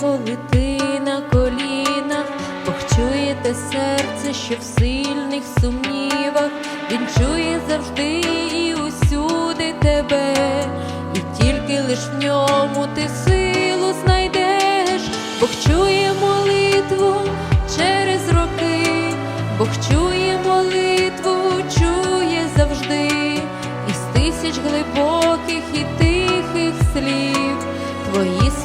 коли ти на колінах, Бог чує те серце, що в сильних сумнівах, Він чує завжди і усюди тебе, і тільки лиш в ньому ти силу знайдеш, Бог чує молитву через роки, Бог чує молитву, чує завжди, із тисяч глибоких і. Твої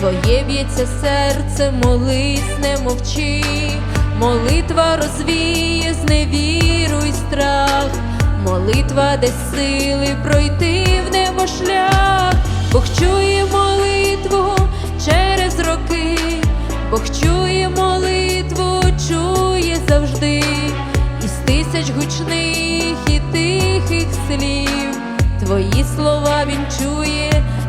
Твоє б'ється серце, молись, не мовчи, молитва розвіє зневіру й страх, молитва дасть сили пройти в небо шлях, Бог чує молитву через роки, Бог чує молитву, чує завжди, із тисяч гучних і тихих слів. Твої слова він чує,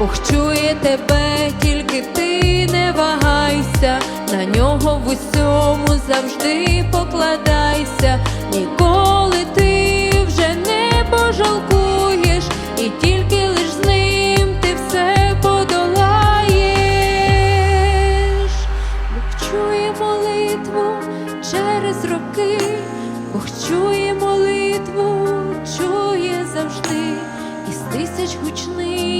Бог чує тебе, тільки ти не вагайся, на нього в усьому завжди покладайся, ніколи ти вже не пожалкуєш, і тільки лиш з ним ти все подолаєш. Бог чує молитву через роки, Бог чує молитву, чує завжди, із тисяч гучних.